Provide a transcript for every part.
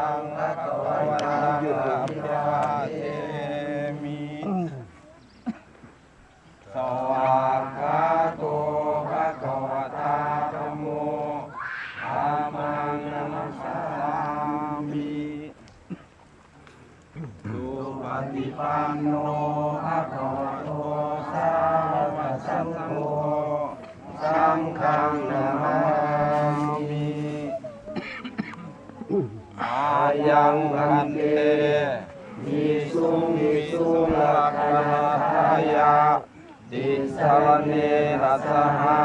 ตังภะคะวันตังอะภิวาเทมิสวากขาโตภะคะวะตาธัมโมธัมมังนัมสสามิสุปฏิปันโนภะคะวะโตสาวกสังโฆสังฆังนามามิ ยังพันเตมีสุงมีสุงลักขณาทายาติสรเนนะสหะ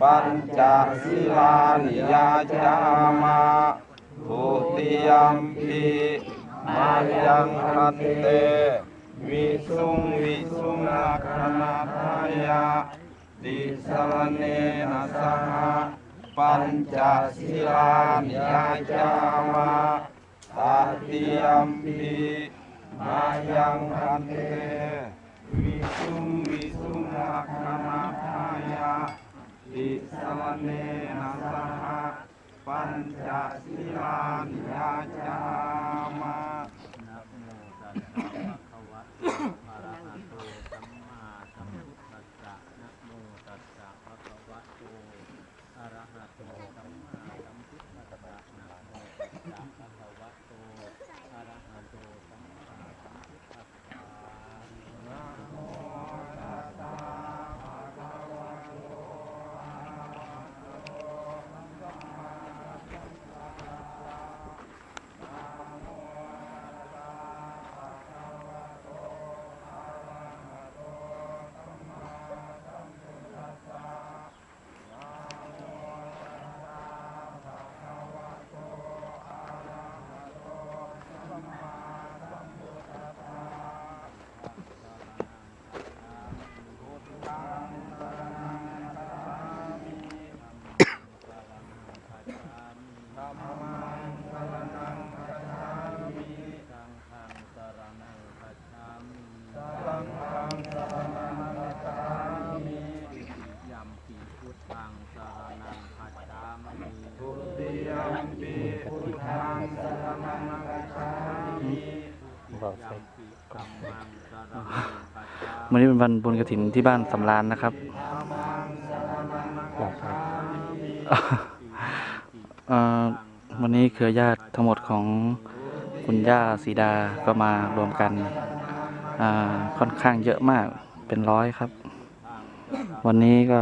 ปัญจศีลานิยาจามาทุติยัมปิมายังพันเตวิสุงวิสุงลักขณาทายาติสรเนนะสหะปัญจศีลานิยาจามา ตาติยัมปิมายังพันเตวิสุงวิสุงลักขณาทายาติสรเนนะสหปัญจศีลานิยาจามา นะโมตัสสะภะคะวะโตอะระหะโตสัมมาสัมพุทธัสสะนะโมตัสสะภะคะวะโตอะระหะโตสัมมาสัมพุทธัสสะนะโมตัสสะภะคะวะโตอะระหะโตสัมมาสัมพุทธัสสะ ธัมมังสรณังคัจฉามิ สังฆังสรณังคัจฉามิ สังฆังสรณังคัจฉามิ ยัมปิพุทธังสรณังคัจฉามิ ทุติยัมปิพุทธังสรณังคัจฉามิ ยัมปิธัมมังสรณังคัจฉามิวันนี้เป็นวันบุญกระถินที่บ้านสำรานนะครับธัมมังสรณังคัจฉามิเอ่อวันนี้เครือญาติทั้งหมดของคุณย่าสีดาก็มารวมกันอ่าค่อนข้างเยอะมากเป็นร้อยครับ วันนี้ก็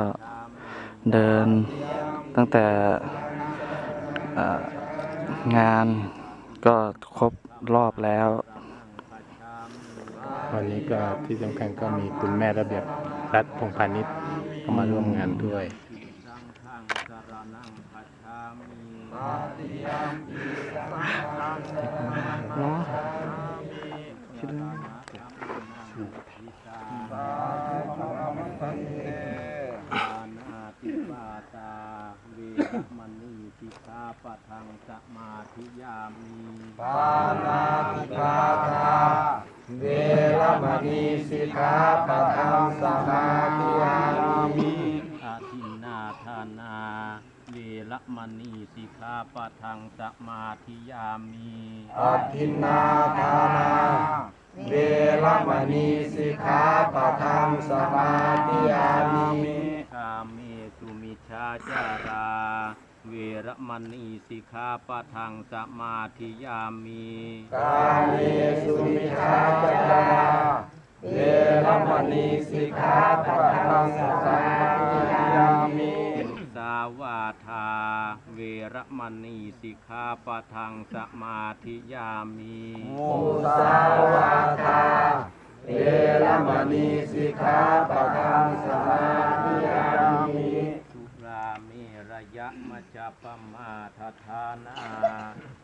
เดินตั้งแต่เอ่องานก็ครบรอบแล้ว วันนี้ก็ที่สำคัญก็มีคุณแม่ระเบียบรัฐพงพาณิชย์เข้ามาร่วมงานด้วยสังฆังสรณังคัจฉามิตติยัมปิสังฆังสรณังเนาะคิดเรื่องพิชาสาธุพระมังคันเตปานาติปาตาเวรมณีสิกขาปะทังสมาธิยามิปานาติปาตาเว มณีสิกขาปะทังสมาธิยามิอาทินนาทานาเวรมณีสิกขาปะทังสมาธิยามิอัตถินนาทานาเวรมณีสิกขาปะทังสมาธิยามิกาเมสุมิชาจารา เวรมณีสิกขาปะทังสมาธิยามิกาเมสุมิชาจาราเวรมณีสิกขาปะทังสมาธิยามิสาวาทา เวรมณีสิกขาปะทังสมาธิยามิมุสาวาทาเวรมณีสิกขาปะทังสมาธิยามิสุราเม ระยะมจจปมาทฐานา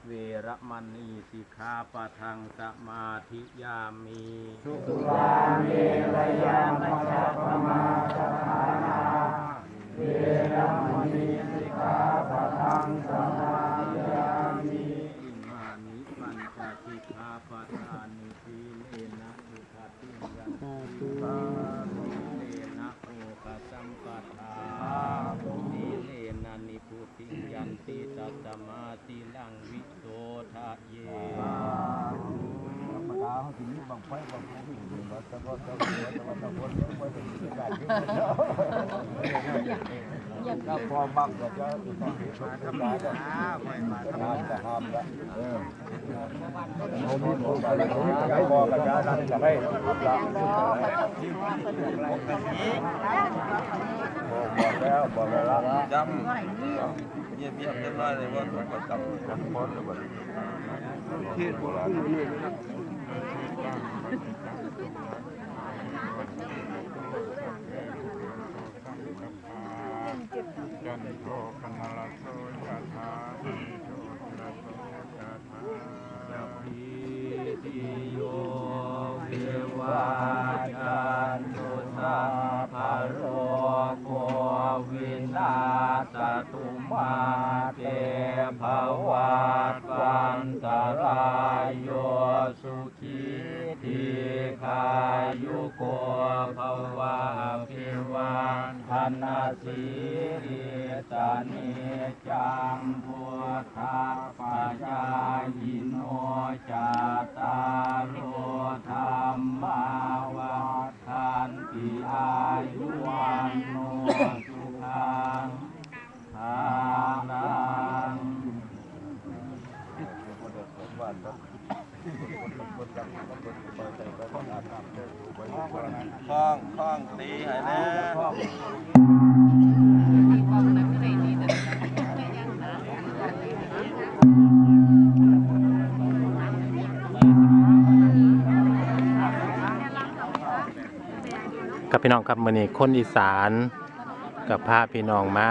เวรมณีสิกขาปะทังสมาธิยามีสุรามีระยะมจจปมาททานาเวรมณีสิกขาปะทังสมาธิ ถ้าพอมักก็จะต้องมีชุดขึ้นมาก็ห้ามจะห้ามละเออผมมีผมไปเลยผมไปบอกกันยานั่นจะให้รับละบอกแล้วบอกแล้วจำเงียบเงียบเรียบร้อยเลยว่าผมจำจำพ้นเลยว่าที่โบราณ จันโทปนลโสยะถาอิโชติระโสยะถาสัพพิติโยวิวัจจันตุสัพพะโรโควินาศตุมาเตภวัตวันตรายโยสุขี ทีขายุโกภวะพิวันพันาสีริตานิจังพุทธาปัจจายโนจาตารโลธรรมาวัฏันติอายุวันโนสุขังทานัง คล้องคล้องตีให้แน่ครับพี่น้องครับมือนี้คนอีสานกับพาพี่น้องมา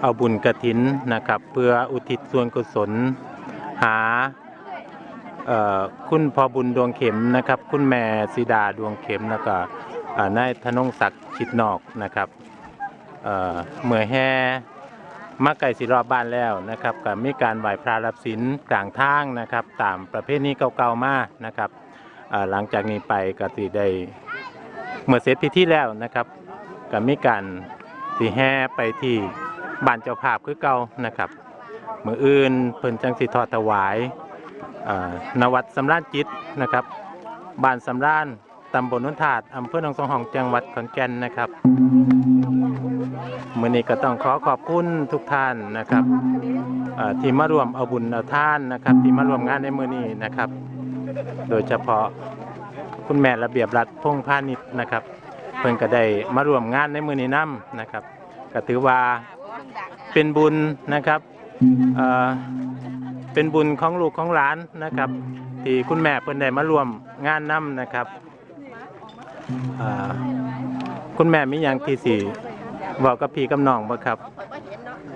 เอาบุญกระถินนะครับ เพื่ออุทิศส่วนกุศลหา คุณพอบุญดวงเข็มนะครับ คุณแม่สีดาดวงเข็มแล้วก็นายธนงศักดิ์ชิดนอกนะครับเเมื่อแห่มาไก่สิรอบบ้านแล้วนะครับก็มีการไหว้พระรับศีลกลางทางนะครับตามประเพณีเก่าๆมานะครับหลังจากนี้ไปก็สิได้เมื่อเสร็จพิธีแล้วนะครับก็มีการสีแห่ไปที่บ้านเจ้าภาพคือเก่านะครับมืออื่นเพิ่นจังสิทอดถวาย นวัดสำราญจิตนะครับบ้านสำราญตำบลนุนถาดอำเภอหนองสองห้องจังหวัดขอนแก่นนะครับมื้อนี้ก็ต้องขอขอบคุณทุกท่านนะครับที่มารวมเอาบุญเอาท่านนะครับที่มารวมงานในมื้อนี้นะครับ โดยเฉพาะคุณแม่ระเบียบรัฐพงพาณิชย์นะครับ เพิ่นก็ได้มาร่วมงานในมือนี้นํนะครับก็ถือว่าเป็นบุญนะครับ เป็นบุญของลูกของหลานนะครับ ที่คุณแม่เพิ่นได้มาร่วมงานนํนะครับคุณแม่มีอย่างที่สิบอกกับพี่กับน้องบ่ครับ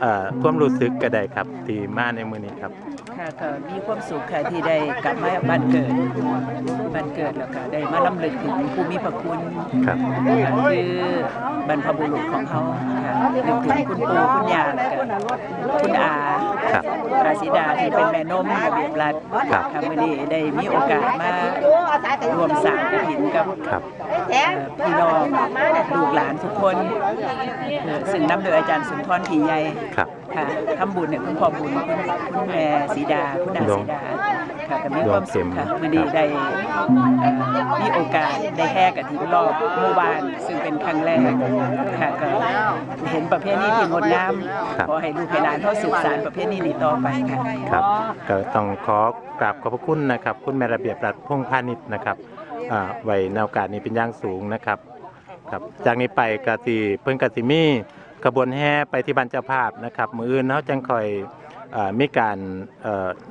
เอ่อความรู้สึกก็ได้ครับที่มาในมือนี้ครับ ก็มีความสุขค่ะที่ได้กลับมาบ้านเกิดบ้านเกิดแล้วก็ได้มาลำลึกถึงผู้มีพระคุณครับค่ะคือบรรพบุรุษของเขาค่ะนึกถึงคุณปู่คุณย่าแล้วก็คุณอาครับอาศิดาที่เป็นแม่นมระเบียบรัฐครับค่ะมื่อนี้ได้มีโอกาสมารวมสร้างกฐินกับครับเอ่อพี่น้องลูกหลานทุกคนเอ่อซึ่งนำโดยอาจารย์สุนทรผีใหญ่ครับ ค่ะทำบุญเนี่ยคุณพ่อบุญคุณคุณแม่สีดาคุณอาสีดาค่ะก็มีความสุขค่ะมื่อนี้ได้เอ่อมีโอกาสได้แห่กะทินรอบหมู่บ้าน ซึ่งเป็นครั้งแรกค่ะก็เห็นประเพณีที่งดงามครับขอให้ลูกให้หลานเขาสืบสานประเพณีนี้ต่อไปค่ะครับก็ต้องขอกราบขอบพระคุณนะครับ คุณแม่ระเบียบรัฐพงษ์พาณิชย์นะครับอ่าไว้ในโอกาสนี้เป็นอย่างสูงนะครับครับจากนี้ไปกสิเพิ่นกสิมี ขบวนแห่ไปที่บ้านเจ้าภาพนะครับมืออื่นเขาจังคอยอมีการ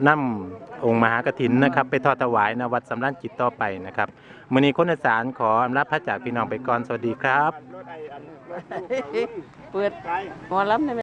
นั่มองค์มหากถินนะครับ ไปทอดถวายนวัดสำรันจิตต่อไปนะครับมือนี้คนสารขออำลาพระจากพี่น้องไปก่อนสวัสดีครับ เปิดหมอลำได้ไหม